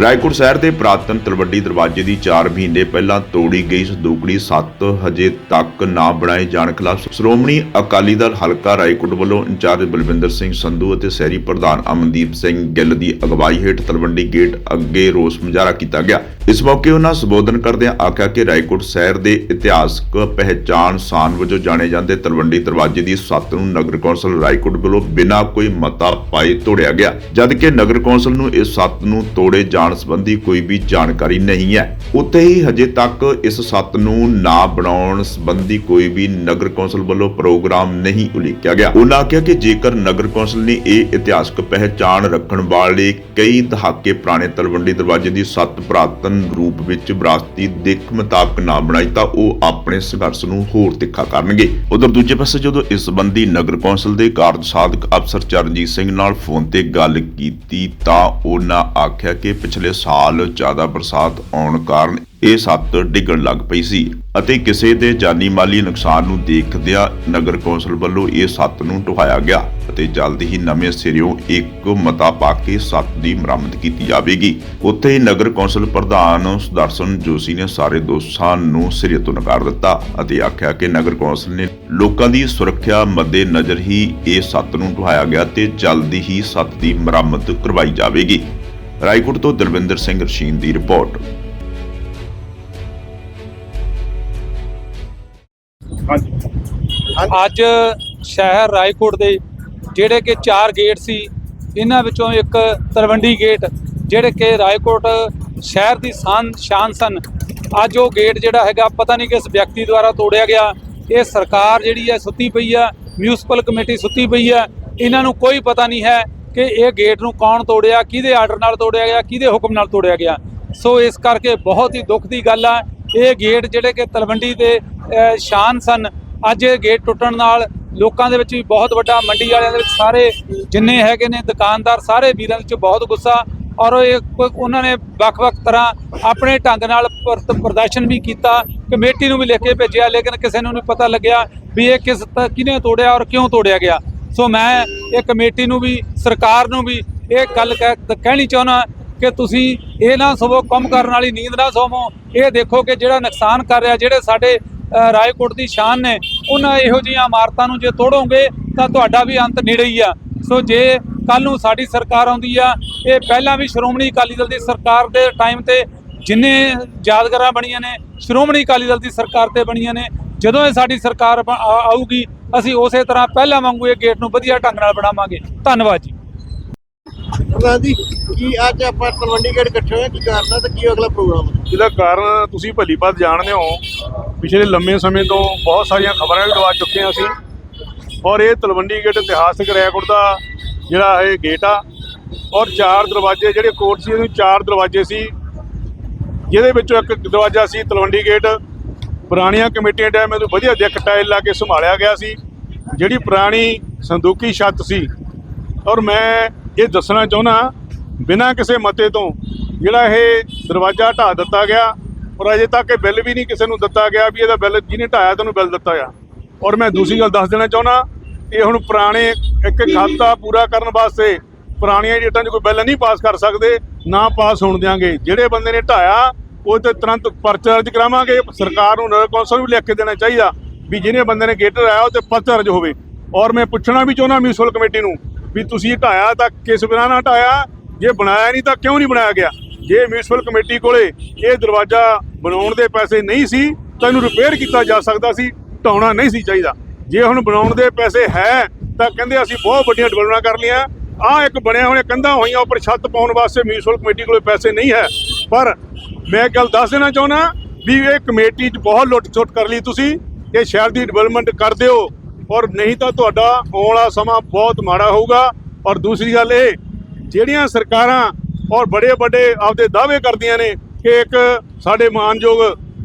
ਰਾਏਕੋਟ ਸ਼ਹਿਰ ਦੇ ਪ੍ਰਾਤਨ ਤਲਵੱਡੀ ਦਰਵਾਜ਼ੇ ਦੀ 4 ਮਹੀਨੇ ਪਹਿਲਾਂ ਤੋੜੀ ਗਈ ਸੰਦੂਕੜੀ 7 ਹਜੇ ਤੱਕ ਨਾ ਬਣਾਏ ਜਾਣ ਖਿਲਾਫ ਸ਼੍ਰੋਮਣੀ ਅਕਾਲੀ ਦਲ ਹਲਕਾ ਰਾਏਕੋਟ ਵੱਲੋਂ ਇੰਚਾਰਜ ਬਲਵਿੰਦਰ ਸਿੰਘ ਸੰਧੂ ਅਤੇ ਸ਼ਹਿਰੀ ਪ੍ਰਧਾਨ ਅਮਨਦੀਪ ਸਿੰਘ ਗਿੱਲ ਦੀ ਅਗਵਾਈ ਹੇਠ ਤਲਵੰਡੀ ਗੇਟ ਅੱਗੇ ਰੋਸ ਮੁਜ਼ਾਹਰਾ ਕੀਤਾ ਗਿਆ। ਇਸ ਮੌਕੇ ਉਹਨਾਂ ਸੰਬੋਧਨ ਕਰਦਿਆਂ ਆਖਿਆ ਕਿ ਰਾਏਕੋਟ ਸ਼ਹਿਰ ਦੇ ਇਤਿਹਾਸਕ ਪਹਿਚਾਣ ਸਾਨ ਵਜੋਂ ਜਾਣੇ ਜਾਂਦੇ ਤਲਵੰਡੀ ਦਰਵਾਜ਼ੇ ਦੀ ਸੱਤ ਨੂੰ ਨਗਰ ਕੌਂਸਲ ਰਾਏਕੋਟ ਵੱਲੋਂ ਬਿਨਾਂ ਕੋਈ ਮਤਾ ਪਾਏ ਤੋੜਿਆ ਗਿਆ। ਜਦਕਿ ਨਗਰ ਕੌਂਸਲ ਨੂੰ ਇਸ ਸੱਤ ਨੂੰ ਤੋੜੇ ਜਾਣ ਸੰਬੰਧੀ ਕੋਈ ਵੀ ਜਾਣਕਾਰੀ ਨਹੀਂ ਹੈ। ਉੱਥੇ ਹੀ ਹਜੇ ਤੱਕ ਇਸ ਸੱਤ ਨੂੰ ਨਾ ਬਣਾਉਣ ਸੰਬੰਧੀ ਕੋਈ ਵੀ ਨਗਰ ਕੌਂਸਲ ਵੱਲੋਂ ਪ੍ਰੋਗਰਾਮ ਨਹੀਂ ਉਲੀਕਿਆ ਗਿਆ। ਉਹਨਾਂ ਆਖਿਆ ਕਿ ਜੇਕਰ ਨਗਰ ਕੌਂਸਲ ਨੇ ਇਹ ਇਤਿਹਾਸਕ ਪਹਿਚਾਣ ਰੱਖਣ ਵਾਲੇ ਕਈ ਦਹਾਕੇ ਪੁਰਾਣੇ ਤਲਵੰਡੀ ਦਰਵਾਜ਼ੇ ਦੀ ਸੱਤ ਪ੍ਰਾਤਨ ਰੂਪ ਵਿੱਚ ਵਿਰਾਸਤੀ ਦਿੱਖ ਮੁਤਾਬਕ ਨਾ ਬਣਾਈ, ਤਾਂ ਉਹ ਆਪਣੇ ਸੰਘਰਸ਼ ਨੂੰ ਹੋਰ ਤਿੱਖਾ ਕਰਨਗੇ। ਉਧਰ ਦੂਜੇ ਪਾਸੇ ਜਦੋਂ ਇਸ ਸੰਬੰਧੀ ਨਗਰ ਕੌਂਸਲ ਦੇ ਕਾਰਜ ਸਾਧਕ ਅਫਸਰ ਚਰਨਜੀਤ ਸਿੰਘ ਨਾਲ ਫੋਨ ਤੇ ਗੱਲ ਕੀਤੀ, ਤਾਂ ਉਹਨਾਂ ਆਖਿਆ ਕਿ ਪਿਛਲੇ ਸਾਲ ਜ਼ਿਆਦਾ ਬਰਸਾਤ ਆਉਣ ਕਾਰਨ ਇਹ ਸੱਤ ਡਿੱਗਣ ਲੱਗ ਪਈ ਸੀ ਅਤੇ ਕਿਸੇ ਦੇ ਜਾਨੀ ਮਾਲੀ ਨੁਕਸਾਨ ਨੂੰ ਦੇਖਦਿਆਂ ਨਗਰ ਕੌਂਸਲ ਵੱਲੋਂ ਇਹ ਸੱਤ ਨੂੰ ਢੁਹਾਇਆ ਗਿਆ ਅਤੇ ਜਲਦ ਹੀ ਨਵੇਂ ਸਿਰਿਓਂ ਇੱਕ ਮਤਾ ਪਾ ਕੇ ਸੱਤ ਦੀ ਮੁਰੰਮਤ ਕੀਤੀ ਜਾਵੇਗੀ। ਉੱਥੇ ਹੀ ਨਗਰ ਕੌਂਸਲ ਪ੍ਰਧਾਨ ਸੁਦਰਸ਼ਨ ਜੋਸ਼ੀ ਨੇ ਸਾਰੇ ਦੋਸ਼ਾਂ ਨੂੰ ਸਿਰੇ ਤੋਂ ਨਕਾਰ ਦਿੱਤਾ ਅਤੇ ਆਖਿਆ ਕਿ ਨਗਰ ਕੌਂਸਲ ਨੇ ਲੋਕਾਂ ਦੀ ਸੁਰੱਖਿਆ ਮੱਦੇ ਨਜ਼ਰ ਹੀ ਇਹ ਸੱਤ ਨੂੰ ਢੁਹਾਇਆ ਗਿਆ ਤੇ ਜਲਦ ਹੀ ਸੱਤ ਦੀ ਮੁਰੰਮਤ ਕਰਵਾਈ ਜਾਵੇਗੀ। ਰਾਏਕੋਟ ਤੋਂ ਦਲਵਿੰਦਰ ਸਿੰਘ ਰਸ਼ੀਨ ਦੀ ਰਿਪੋਰਟ। ਅੱਜ ਸ਼ਹਿਰ ਰਾਏਕੋਟ ਦੇ ਜਿਹੜੇ ਕਿ ਚਾਰ ਗੇਟ ਸੀ ਇਹਨਾਂ ਵਿੱਚੋਂ ਇੱਕ ਤਲਵੰਡੀ ਗੇਟ ਜਿਹੜੇ ਕਿ ਰਾਏਕੋਟ ਸ਼ਹਿਰ ਦੀ ਸ਼ਾਨ ਸ਼ਾਨ ਸਨ। ਅੱਜ ਉਹ ਗੇਟ ਜਿਹੜਾ ਹੈਗਾ ਪਤਾ ਨਹੀਂ ਕਿਸ ਵਿਅਕਤੀ ਦੁਆਰਾ ਤੋੜਿਆ ਗਿਆ। ਇਹ ਸਰਕਾਰ ਜਿਹੜੀ ਹੈ ਸੁੱਤੀ ਪਈ ਹੈ ਮਿਊਨਿਸਪਲ ਕਮੇਟੀ ਸੁੱਤੀ ਪਈ ਹੈ। ਇਹਨਾਂ ਨੂੰ ਕੋਈ ਪਤਾ ਨਹੀਂ ਹੈ ਕਿ ਇਹ ਗੇਟ ਨੂੰ ਕੌਣ ਤੋੜਿਆ, ਕਿਹਦੇ ਆਰਡਰ ਨਾਲ ਤੋੜਿਆ ਗਿਆ, ਕਿਹਦੇ ਹੁਕਮ ਨਾਲ ਤੋੜਿਆ ਗਿਆ। ਸੋ ਇਸ ਕਰਕੇ ਬਹੁਤ ਹੀ ਦੁੱਖ ਦੀ ਗੱਲ ਆ, ਇਹ ਗੇਟ ਜਿਹੜੇ ਕਿ ਤਲਵੰਡੀ ਦੇ ਸ਼ਾਨ ਸਨ, ਅੱਜ ਇਹ ਗੇਟ ਟੁੱਟਣ ਨਾਲ ਲੋਕਾਂ ਦੇ ਵਿੱਚ ਵੀ ਬਹੁਤ ਵੱਡਾ ਮੰਡੀ ਵਾਲਿਆਂ ਦੇ ਵਿੱਚ ਸਾਰੇ ਜਿੰਨੇ ਹੈਗੇ ਨੇ, ਦੁਕਾਨਦਾਰ ਸਾਰੇ ਵੀਰਾਂ ਵਿੱਚ ਬਹੁਤ ਗੁੱਸਾ ਔਰ ਇਹ ਉਹਨਾਂ ਨੇ ਵੱਖ-ਵੱਖ ਤਰ੍ਹਾਂ ਆਪਣੇ ਢੰਗ ਨਾਲ ਪ੍ਰਤ- ਪ੍ਰਦਰਸ਼ਨ ਵੀ ਕੀਤਾ, ਕਮੇਟੀ ਨੂੰ ਵੀ ਲਿਖ ਕੇ ਭੇਜਿਆ, ਲੇਕਿਨ ਕਿਸੇ ਨੂੰ ਨਹੀਂ ਪਤਾ ਲੱਗਿਆ ਵੀ ਇਹ ਕਿਸ ਤ- ਕਿਹਨੇ ਤੋੜਿਆ ਔਰ ਕਿਉਂ ਤੋੜਿਆ ਗਿਆ। ਸੋ ਮੈਂ ਇਹ ਕਮੇਟੀ ਨੂੰ ਵੀ, ਸਰਕਾਰ ਨੂੰ ਵੀ ਇਹ ਗੱਲ ਕਹਿ- ਕਹਿਣੀ ਚਾਹੁੰਦਾ ਕਿ ਤੁਸੀਂ ਇਹ ਨਾ ਸੋਵੋ, ਕੰਮ ਕਰਨ ਵਾਲੀ ਨੀਂਦ ਨਾ ਸੋਵੋ। ਇਹ ਦੇਖੋ ਕਿ ਜਿਹੜਾ ਨੁਕਸਾਨ ਕਰ ਰਿਹਾ, ਜਿਹੜੇ ਸਾਡੇ ਰਾਏਕੋਟ ਦੀ ਸ਼ਾਨ ਨੇ, ਉਹਨਾਂ ਇਹੋ ਜਿਹੀਆਂ ਇਮਾਰਤਾਂ ਨੂੰ ਜੇ ਤੋੜੋਗੇ ਤਾਂ ਤੁਹਾਡਾ ਵੀ ਅੰਤ ਨੇੜੇ ਹੀ ਆ। ਸੋ ਜੇ ਕੱਲ ਨੂੰ ਸਾਡੀ ਸਰਕਾਰ ਆਉਂਦੀ ਆ, ਇਹ ਪਹਿਲਾਂ ਵੀ ਸ਼੍ਰੋਮਣੀ ਅਕਾਲੀ ਦਲ ਦੀ ਸਰਕਾਰ ਦੇ ਟਾਈਮ ਤੇ ਜਿੰਨੇ ਯਾਦਗਾਰਾਂ ਬਣੀਆਂ ਨੇ, ਸ਼੍ਰੋਮਣੀ ਅਕਾਲੀ ਦਲ ਦੀ ਸਰਕਾਰ ਤੇ ਬਣੀਆਂ ਨੇ ਜਦੋਂ ਇਹ ਸਾਡੀ ਸਰਕਾਰ ਆਊਗੀ ਅਸੀਂ ਉਸੇ ਤਰ੍ਹਾਂ ਪਹਿਲਾਂ ਵਾਂਗੂ ਇਹ ਗੇਟ ਨੂੰ ਵਧੀਆ ਢੰਗ ਨਾਲ ਬਣਾਵਾਂਗੇ ਧੰਨਵਾਦ ਜੀ ਪ੍ਰਧਾਨ ਜੀ ਕੀ ਅੱਜ ਆਪਾਂ ਤਲਵੰਡੀ ਗੇਟ ਇਕੱਠੇ ਹੋਏ? ਕੀ ਕਰਨਾ ਤੇ ਕੀ ਅਗਲਾ ਪ੍ਰੋਗਰਾਮ ਹੈ? ਜਿਹਦਾ ਕਾਰਨ ਤੁਸੀਂ ਭਲੀ ਬਾਤ ਜਾਣਦੇ ਹੋ ਪਿਛਲੇ ਲੰਮੇ ਸਮੇਂ ਤੋਂ ਬਹੁਤ ਸਾਰੀਆਂ ਖਬਰਾਂ ਵੀ ਦਵਾ ਚੁੱਕੇ ਹਾਂ ਅਸੀਂ ਔਰ ਇਹ ਤਲਵੰਡੀ ਗੇਟ ਇਤਿਹਾਸਕ ਰੈਕੋਰਡ ਦਾ ਜਿਹੜਾ ਇਹ ਗੇਟ ਆ ਔਰ ਚਾਰ ਦਰਵਾਜ਼ੇ ਜਿਹੜੇ ਕੋਰਟ ਸੀ ਇਹਨੂੰ ਚਾਰ ਦਰਵਾਜ਼ੇ ਸੀ ਜਿਹਦੇ ਵਿੱਚੋਂ ਇੱਕ ਦਰਵਾਜ਼ਾ ਸੀ ਤਲਵੰਡੀ ਗੇਟ ਪੁਰਾਣੀਆਂ ਕਮੇਟੀਆਂ ਟਾਈਮ ਇਹਨੂੰ ਵਧੀਆ ਦਿੱਖ ਟਾਇਲ ਲਾ ਕੇ ਸੰਭਾਲਿਆ ਗਿਆ ਸੀ। ਜਿਹੜੀ ਪੁਰਾਣੀ ਸੰਦੂਕੀ ਛੱਤ ਸੀ। ਔਰ ਮੈਂ ਇਹ ਦੱਸਣਾ ਚਾਹੁੰਦਾ ਬਿਨਾਂ ਕਿਸੇ ਮਤੇ ਤੋਂ ਜਿਹੜਾ ਇਹ ਦਰਵਾਜ਼ਾ ਢਾ ਦਿੱਤਾ ਗਿਆ ਔਰ ਅਜੇ ਤੱਕ ਇਹ ਬਿੱਲ ਵੀ ਨਹੀਂ ਕਿਸੇ ਨੂੰ ਦਿੱਤਾ ਗਿਆ ਵੀ ਇਹਦਾ ਬਿੱਲ ਜਿਹਨੇ ਢਾਇਆ ਤੈਨੂੰ ਬਿੱਲ ਦਿੱਤਾ ਗਿਆ। ਔਰ ਮੈਂ ਦੂਸਰੀ ਗੱਲ ਦੱਸ ਦੇਣਾ ਚਾਹੁੰਦਾ ਇਹ ਹੁਣ ਪੁਰਾਣੇ ਇੱਕ ਖਾਤਾ ਪੂਰਾ ਕਰਨ ਵਾਸਤੇ ਪੁਰਾਣੀਆਂ ਡੇਟਾਂ 'ਚ ਕੋਈ ਬਿੱਲ ਨਹੀਂ ਪਾਸ ਕਰ ਸਕਦੇ, ਨਾ ਪਾਸ ਹੋਣ ਦਿਆਂਗੇ। ਜਿਹੜੇ ਬੰਦੇ ਨੇ ਢਾਇਆ ਉਹ ਤੇ ਤੁਰੰਤ ਪਰਚਾ ਦਰਜ ਕਰਾਵਾਂਗੇ। ਸਰਕਾਰ ਨੂੰ ਨਗਰ ਕੌਂਸਲ ਨੂੰ ਵੀ ਲਿਖ ਕੇ ਦੇਣਾ ਚਾਹੀਦਾ ਵੀ ਜਿਹਨੇ ਬੰਦੇ ਨੇ ਗੇਟ ਲਾਇਆ ਉਹ ਤੇ ਪਰਚਾ ਦਰਜ ਹੋਵੇ। ਔਰ ਮੈਂ ਪੁੱਛਣਾ ਵੀ ਚਾਹੁੰਦਾ ਮਿਊਨਿਸਪਲ ਕਮੇਟੀ ਨੂੰ ਵੀ ਤੁਸੀਂ ਹਟਾਇਆ ਤਾਂ ਕਿਸ ਬਿਨਾਂ ਨਾਲ ਹਟਾਇਆ? ਜੇ ਬਣਾਇਆ ਨਹੀਂ ਤਾਂ ਕਿਉਂ ਨਹੀਂ ਬਣਾਇਆ ਗਿਆ? ਜੇ ਮਿਊਨਿਸਪਲ ਕਮੇਟੀ ਕੋਲੇ ਇਹ ਦਰਵਾਜ਼ਾ ਬਣਾਉਣ ਦੇ ਪੈਸੇ ਨਹੀਂ ਸੀ, ਤਾਂ ਇਹਨੂੰ ਰਿਪੇਅਰ ਕੀਤਾ ਜਾ ਸਕਦਾ ਸੀ, ਢਾਉਣਾ ਨਹੀਂ ਸੀ ਚਾਹੀਦਾ। ਜੇ ਹੁਣ ਬਣਾਉਣ ਦੇ ਪੈਸੇ ਹੈ, ਤਾਂ ਕਹਿੰਦੇ ਅਸੀਂ ਬਹੁਤ ਵੱਡੀਆਂ ਡਿਵੈਲਪਮੈਂਟਾਂ ਕਰ ਲਈਆਂ ਆ ਇੱਕ ਬਣਿਆ ਹੋਇਆ ਕੰਧਾਂ ਹੋਈਆਂ ਉੱਪਰ ਛੱਤ ਪਾਉਣ ਵਾਸਤੇ ਮਿਊਨਿਸਪਲ ਕਮੇਟੀ ਕੋਲੇ ਪੈਸੇ ਨਹੀਂ ਹੈ। ਪਰ ਮੈਂ ਇੱਕ ਗੱਲ ਦੱਸ ਦੇਣਾ ਚਾਹੁੰਦਾ ਵੀ ਇਹ ਕਮੇਟੀ 'ਚ ਬਹੁਤ ਲੁੱਟ-ਛੁੱਟ ਕਰ ਲਈ ਤੁਸੀਂ ਇਹ ਸ਼ਹਿਰ ਦੀ ਡਿਵੈਲਪਮੈਂਟ ਕਰ ਦਿਓ, ਔਰ ਨਹੀਂ ਤਾਂ ਤੁਹਾਡਾ ਆਉਣ ਵਾਲਾ ਸਮਾਂ ਬਹੁਤ ਮਾੜਾ ਹੋਊਗਾ। ਔਰ ਦੂਸਰੀ ਗੱਲ ਇਹ, ਜਿਹੜੀਆਂ ਸਰਕਾਰਾਂ ਔਰ ਬੜੇ ਵੱਡੇ ਆਪਦੇ ਦਾਅਵੇ ਕਰਦੀਆਂ ਨੇ ਕਿ ਇੱਕ ਸਾਡੇ ਮਾਨਯੋਗ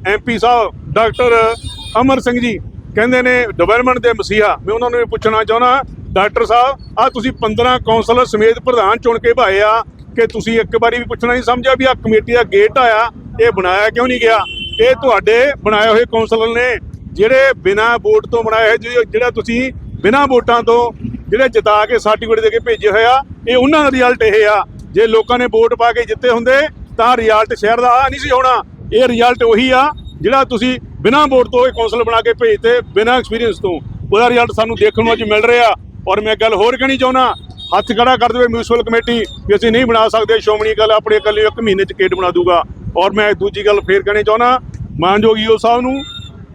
ਐਮਪੀ ਸਾਹਿਬ, ਡਾਕਟਰ ਅਮਰ ਸਿੰਘ ਜੀ, ਕਹਿੰਦੇ ਨੇ ਡਿਵੈਲਪਮੈਂਟ ਦੇ ਮਸੀਹਾ। ਮੈਂ ਉਹਨਾਂ ਨੂੰ ਇਹ ਪੁੱਛਣਾ ਚਾਹੁੰਦਾ, ਡਾਕਟਰ ਸਾਹਿਬ ਆ ਤੁਸੀਂ 15 ਕੌਂਸਲਰ ਸਮੇਤ ਪ੍ਰਧਾਨ ਚੁਣ ਕੇ ਭਾਏ ਆ ਕਿ ਤੁਸੀਂ ਇੱਕ ਵਾਰੀ ਵੀ ਪੁੱਛਣਾ ਨਹੀਂ ਸਮਝਿਆ ਵੀ ਆ ਕਮੇਟੀ ਦਾ ਗੇਟ ਆਇਆ, ਇਹ ਬਣਾਇਆ ਕਿਉਂ ਨਹੀਂ ਗਿਆ? ਇਹ ਤੁਹਾਡੇ ਬਣਾਏ ਹੋਏ ਕੌਂਸਲਰ ਨੇ, ਜਿਹੜੇ ਬਿਨਾਂ ਵੋਟ ਤੋਂ ਬਣਾਏ ਹੋਏ, ਜਿਹੜਾ ਤੁਸੀਂ ਬਿਨਾਂ ਵੋਟਾਂ ਤੋਂ ਜਿਹੜੇ ਜਿਤਾ ਕੇ ਸਰਟੀਫਿਕੇਟ ਦੇ ਕੇ ਭੇਜੇ ਹੋਏ ਆ, ਇਹ ਉਹਨਾਂ ਦਾ ਰਿਜ਼ਲਟ ਇਹ ਆ। ਜੇ ਲੋਕਾਂ ਨੇ ਵੋਟ ਪਾ ਕੇ ਜਿੱਤੇ ਹੁੰਦੇ, ਤਾਂ ਰਿਜ਼ਲਟ ਸ਼ਹਿਰ ਦਾ ਆ ਨਹੀਂ ਸੀ ਹੋਣਾ। ਇਹ ਰਿਜ਼ਲਟ ਉਹੀ ਆ, ਜਿਹੜਾ ਤੁਸੀਂ ਬਿਨਾਂ ਵੋਟ ਤੋਂ ਇਹ ਕੌਂਸਲ ਬਣਾ ਕੇ ਭੇਜਤੇ, ਬਿਨਾਂ ਐਕਸਪੀਰੀਅੰਸ ਤੋਂ। ਉਹਦਾ ਰਿਜ਼ਲਟ ਸਾਨੂੰ ਦੇਖਣ ਨੂੰ ਅੱਜ ਮਿਲ ਰਿਹਾ। ਔਰ ਮੈਂ ਗੱਲ ਹੋਰ ਕਹਿਣੀ ਚਾਹੁੰਦਾ ਹੱਥ ਖੜਾ ਕਰ ਦੇਵੇ ਮਿਊਨਿਸਪਲ ਕਮੇਟੀ ਵੀ ਅਸੀਂ ਨਹੀਂ ਬਣਾ ਸਕਦੇ। ਸ਼ੋਮਣੀ ਗੱਲ ਆਪਣੇ ਇਕੱਲੇ ਇੱਕ ਮਹੀਨੇ ਚ ਕੇਟ ਬਣਾ ਦੂਗਾ। ਔਰ ਮੈਂ ਦੂਜੀ ਗੱਲ ਫੇਰ ਕਹਿਣੀ ਚਾਹੁੰਦਾ, ਮਾਨਯੋਗ ਈਓ ਸਾਹਿਬ ਨੂੰ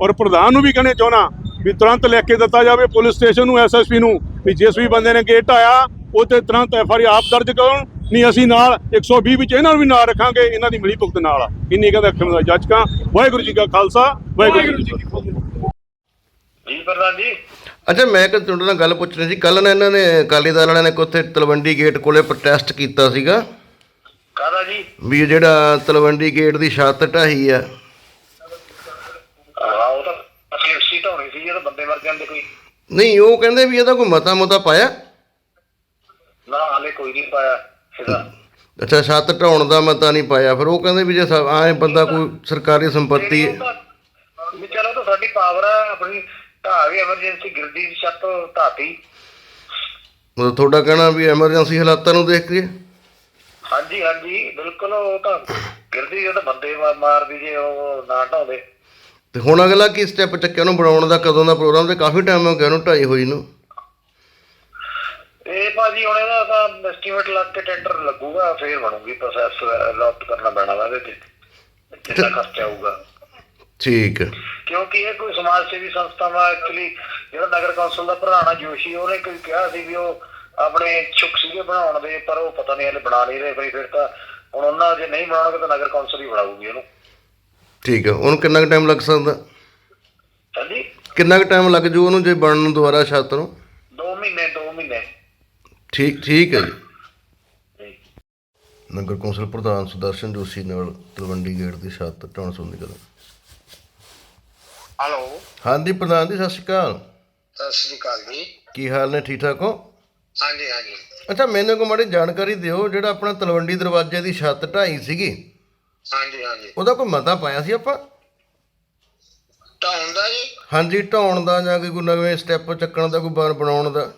ਔਰ ਪ੍ਰਧਾਨ ਨੂੰ ਵੀ ਕਹਿਣੇ ਚਾਹੁੰਦਾ ਵੀ ਤੁਰੰਤ ਲਿਖ ਕੇ ਦਿੱਤਾ ਜਾਵੇ ਪੁਲਿਸ ਸਟੇਸ਼ਨ ਨੂੰ ਐਸਐਸਪੀ ਨੂੰ ਵੀ ਜਿਸ ਵੀ ਬੰਦੇ ਨੇ ਗੇਟ ਢਾਇਆ ਉਹ ਤੇ ਤੁਰੰਤ ਐਫਆਈ ਆਪ ਦਰਜ ਕਰੋ ਨਹੀਂ ਅਸੀਂ ਨਾਲ 120 ਵਿੱਚ ਇਹਨਾਂ ਨੂੰ ਵੀ ਨਾਲ ਰੱਖਾਂਗੇ, ਇਹਨਾਂ ਦੀ ਮਿਲੀ ਭੁਗਤ ਨਾਲ। ਇੰਨੀ ਕਹਿੰਦਾ ਅੱਖਾਂ ਜੱਜ ਕਾ। ਵਾਹਿਗੁਰੂ ਜੀ ਕਾ ਖਾਲਸਾ, ਵਾਹਿਗੁਰੂ ਜੀ ਕੀ ਫਤਿਹ। ਜੀ ਪ੍ਰਧਾਨ ਜੀ। ਅੱਛਾ ਮੈਂ ਕਿ ਤੁਹਾਡੇ ਨਾਲ ਗੱਲ ਪੁੱਛਣੀ ਸੀ। ਕੱਲ ਨਾ ਇਹਨਾਂ ਨੇ ਅਕਾਲੀ ਦਲ ਵਾਲਿਆਂ ਨੇ ਕੋਥੇ ਤਲਵੰਡੀ ਗੇਟ ਕੋਲੇ ਪ੍ਰੋਟੈਸਟ ਕੀਤਾ ਸੀਗਾ। ਕਾਹਦਾ ਜੀ? ਵੀ ਇਹ ਜਿਹੜਾ ਤਲਵੰਡੀ ਗੇਟ ਦੀ ਛੱਤ ਢਾਹੀ ਆ। ਹਾਂ ਉਹ ਤਾਂ ਅਸੀਂ ਸੀਟ ਹੋਣੀ ਸੀ ਜਦੋਂ ਬੰਦੇ ਮਰ ਜਾਂਦੇ ਕੋਈ। ਨਹੀਂ ਉਹ ਕਹਿੰਦੇ ਵੀ ਇਹਦਾ ਕੋਈ ਮਤਾ ਮੁਤਾ ਪਾਇਆ। ਨਾ ਹਾਲੇ ਕੋਈ ਨਹੀਂ ਪਾਇਆ ਇਹਦਾ ਅੱਛਾ ਛੱਤ ਢਾਉਣ ਦਾ ਮਤਾ ਨਹੀਂ ਪਾਇਆ। ਫਿਰ ਉਹ ਕਹਿੰਦੇ ਵੀ ਜੇ ਆਏ ਬੰਦਾ ਕੋਈ ਸਰਕਾਰੀ ਸੰਪত্তি ਉਹ ਤਾਂ- ਵੀ ਚਲੋ ਤਾਂ ਸਾਡੀ ਪਾਵਰ ਆ ਆਪਣੀ ਢਾਹ ਵੀ ਐਮਰਜੈਂਸੀ ਗਿਰਦੀ ਦੀ ਛੱਤ ਢਾਤੀ ਮਤਲਬ ਤੁਹਾਡਾ ਕਹਿਣਾ ਵੀ ਐਮਰਜੈਂਸੀ ਹਾਲਾਤਾਂ ਨੂੰ ਦੇਖ ਕੇ? ਹਾਂਜੀ ਹਾਂਜੀ ਬਿਲਕੁਲ ਉਹ ਤਾਂ ਗਿਰਦੀ ਉਹ ਤਾਂ ਬੰਦੇ ਮਾਰ- ਮਾਰਦੀ ਜੇ ਉਹ ਨਾ ਢਾਉਂਦੇ। ਤੇ ਹੁਣ ਅਗਲਾ ਕੀ ਸਟੈਪ ਚੱਕਿਆ ਉਹਨੂੰ ਬਣਾਉਣ ਦਾ ਕਦੋਂ ਦਾ ਪ੍ਰੋਗਰਾਮ ਤੇ ਕਾਫੀ ਟਾਈਮ ਹੋ ਗਿਆ ਉਹਨੂੰ ਢਾਈ ਹੋਈ ਨੂੰ। ਇਹ ਭਾਜੀ ਹੁਣ ਇਹਦਾ ਤਾਂ ਐਸਟੀਮੇਟ ਲੱਗ ਕੇ ਟੈਂਡਰ ਲੱਗੂਗਾ ਫੇਰ ਬਣੂਗੀ ਪ੍ਰੋਸੈਸ ਅਡਾਪਟ ਕਰਨਾ ਪੈਣਾ ਵਾ ਇਹਦੇ ਤੇ। ਕਿੰਨਾ ਖਰਚਾ ਆਊਗਾ। ਠੀਕ ਹੈ। ਕਿਉਂਕਿ ਇਹ ਕੋਈ ਸਮਾਜ ਸੇਵੀ ਸੰਸਥਾ ਵਾ ਐਕਚੁਅਲੀ ਜਿਹੜਾ ਨਗਰ ਕੌਂਸਲ ਦਾ ਪ੍ਰਧਾਨ ਆ ਜੋਸ਼ੀ ਉਹਨੇ ਕੋਈ ਕਿਹਾ ਸੀ ਵੀ ਉਹ ਆਪਣੇ ਛੁਕ ਸੀਗੇ ਬਣਾਉਣ ਦੇ ਪਰ ਉਹ ਪਤਾ ਨਹੀਂ ਹਲੇ ਬਣਾ ਨਹੀਂ ਰਹੇ ਬਈ ਫਿਰ ਤਾਂ ਹੁਣ ਉਹਨਾਂ ਜੇ ਨਹੀਂ ਬਣਾਉਣਗੇ ਤਾਂ ਨਗਰ ਕੌਂਸਲ ਹੀ ਬਣਾਊਗੀ ਇਹਨੂੰ। ਠੀਕ ਹੈ ਉਹਨੂੰ ਕਿੰਨਾ ਕੁ ਟਾਈਮ ਲੱਗ ਸਕਦਾ? ਹਾਂਜੀ? ਕਿੰਨਾ ਕੁ ਟਾਈਮ ਲੱਗ ਜੂ ਉਹਨੂੰ ਜੇ ਬਣਨ ਨੂੰ ਦੁਬਾਰਾ ਛੱਤ ਨੂੰ? 2 ਮਹੀਨੇ 2 ਮਹੀਨੇ। ਠੀਕ ਠੀਕ ਹੈ ਜੀ। ਨਗਰ ਕੌਂਸਲ ਪ੍ਰਧਾਨ ਸੁਦਰਸ਼ਨ ਜੋਸ਼ੀ ਨਾਲ ਤਲਵੰਡੀ ਗੇਟ ਦੀ ਛੱਤ ਢਾਉਣ ਸੰਬੰਧੀ ਗੱਲ। ਹੈਲੋ ਹਾਂਜੀ ਪ੍ਰਧਾਨ ਜੀ ਸਤਿ ਸ਼੍ਰੀ ਅਕਾਲ। ਸਤਿ ਸ਼੍ਰੀ ਅਕਾਲ ਜੀ। ਕੀ ਹਾਲ ਨੇ ਠੀਕ ਠਾਕ ਹੋ? ਹਾਂਜੀ ਹਾਂਜੀ। ਅੱਛਾ ਮੈਨੂੰ ਕੋ ਮਾੜੀ ਜਾਣਕਾਰੀ ਦਿਓ ਜਿਹੜਾ ਆਪਣਾ ਤਲਵੰਡੀ ਦਰਵਾਜ਼ੇ ਦੀ ਛੱਤ ਢਾਈ ਸੀਗੀ। ਹਾਂਜੀ ਹਾਂਜੀ। ਉਹਦਾ ਕੋਈ ਮਤਾ ਪਾਇਆ ਸੀ ਆਪਾਂ? ਹੁੰਦਾ ਜੀ? ਹਾਂਜੀ ਢਾਉਣ ਦਾ ਜਾਂ ਕੋਈ ਨਵੇਂ ਸਟੈਪ ਚੱਕਣ ਦਾ ਕੋਈ ਬਣ ਬਣਾਉਣ ਦਾ।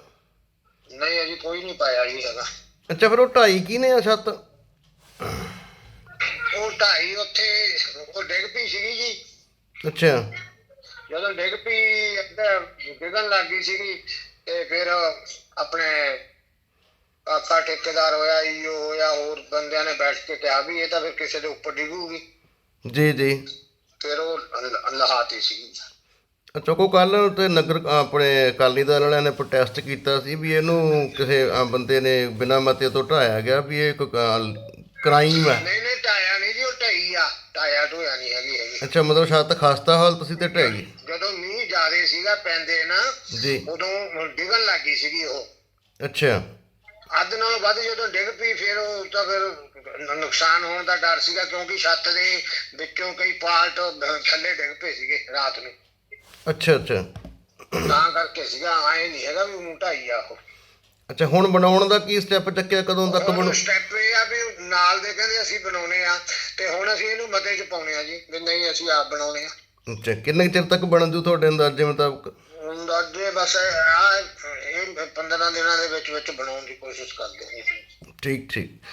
ਨਹੀਂ ਅਜੀ ਕੋਈ ਨਹੀਂ ਪਾਇਆ ਜੀ ਹੈਗਾ। ਅੱਛਾ ਫਿਰ ਉਹ ਢਾਈ ਕਿਹਨੇ ਆ ਛੱਤ? ਉਹ ਢਾਈ ਉੱਥੇ ਉਹ ਡਿੱਗ ਪਈ ਸੀਗੀ ਜੀ। ਅੱਛਾ। ਜਦੋਂ ਡਿੱਗ ਪਈ ਡਿੱਗਣ ਲੱਗ ਗਈ ਸੀਗੀ ਤੇ ਫਿਰ ਆਪਣੇ ਕਾਕਾ ਠੇਕੇਦਾਰ ਹੋਇਆ ਈਓ ਹੋਇਆ ਹੋਰ ਬੰਦਿਆਂ ਨੇ ਬੈਠ ਕੇ ਕਿਹਾ ਵੀ ਇਹ ਤਾਂ ਫਿਰ ਕਿਸੇ ਦੇ ਉੱਪਰ ਡਿੱਗੂਗੀ। ਜੀ ਜੀ। ਫਿਰ ਉਹ ਲਹਾਤੀ ਸੀਗੀ। ਅੱਛਾ ਕੋ ਕੱਲ ਤੇ ਨਗਰ ਆਪਣੇ ਅਕਾਲੀ ਦਲ ਵਾਲਿਆਂ ਨੇ ਪ੍ਰੋਟੈਸਟ ਕੀਤਾ ਸੀ ਵੀ ਇਹਨੂੰ ਕਿਸੇ ਬੰਦੇ ਨੇ ਬਿਨਾਂ ਮਤੇ ਤੋਂ ਢਾਇਆ ਗਿਆ ਵੀ ਇਹ ਕੋਈ ਕ੍ਰਾਈਮ ਹੈ? ਨਹੀਂ ਨਹੀਂ ਢਾਇਆ ਨਹੀਂ ਜੀ ਉਹ ਢਾਈ ਆ ਢਾਇਆ ਢੋਇਆ ਨਹੀਂ ਹੈਗੀ ਹੈਗੀ। ਅੱਛਾ ਮਤਲਬ ਛੱਤ ਖਸਤਾ ਹਾਲਤ ਸੀ ਤੇ ਢਹਿ ਗਈ ਜਦੋਂ ਮੀਂਹ ਜ਼ਿਆਦੇ ਸੀਗਾ ਪੈਂਦੇ ਨਾ ਜੀ। ਉਦੋਂ ਡਿੱਗਣ ਲੱਗ ਸੀਗੀ ਉਹ। ਅੱਛਾ। ਅੱਧ ਨਾਲੋਂ ਵੱਧ ਜਦੋਂ ਡਿੱਗ ਪਈ ਫਿਰ ਉਹ ਤਾਂ ਫਿਰ ਨੁਕਸਾਨ ਹੋਣ ਦਾ ਡਰ ਸੀਗਾ ਕਿਉਂਕਿ ਛੱਤ ਦੇ ਵਿੱਚੋਂ ਕਈ ਪਾਰਟ ਥੱਲੇ ਡਿੱਗ ਪਏ ਸੀਗੇ ਰਾਤ ਨੂੰ। ਅੱਛਾ ਅੱਛਾ। ਤਾਂ ਕਰਕੇ ਸੀਗਾ ਆਏ ਨਹੀਂ ਹੈਗਾ ਵੀ ਉਹ ਢਾਈ ਆ ਉਹ। ਅੱਛਾ ਹੁਣ ਬਣਾਉਣ ਦਾ ਕੀ ਸਟੈਪ ਚੱਕਿਆ ਕਦੋਂ ਤੱਕ ਬਣੂ? ਸਟੈਪ ਨਾਲ ਦੇ ਕਹਿੰਦੇ ਅਸੀਂ ਬਣਾਉਣੇ ਆ ਤੇ ਹੁਣ ਅਸੀਂ ਇਹਨੂੰ ਮਤੇ 'ਚ ਪਾਉਣੇ ਆ ਜੀ ਵੀ ਨਹੀਂ ਅਸੀਂ ਆਪ ਬਣਾਉਣੇ ਆ। ਅੱਛਾ ਕਿੰਨੇ ਚਿਰ ਤੱਕ ਬਣ ਜੂ ਤੁਹਾਡੇ ਅੰਦਾਜ਼ੇ ਮੁਤਾਬਕ ਅੰਦਾਜ਼ੇ ਬਸ ਆ ਇਹ 15 ਦਿਨਾਂ ਦੇ ਵਿੱਚ ਵਿੱਚ ਬਣਾਉਣ ਦੀ ਕੋਸ਼ਿਸ਼ ਕਰਦੇ ਹਾਂ ਠੀਕ ਠੀਕ।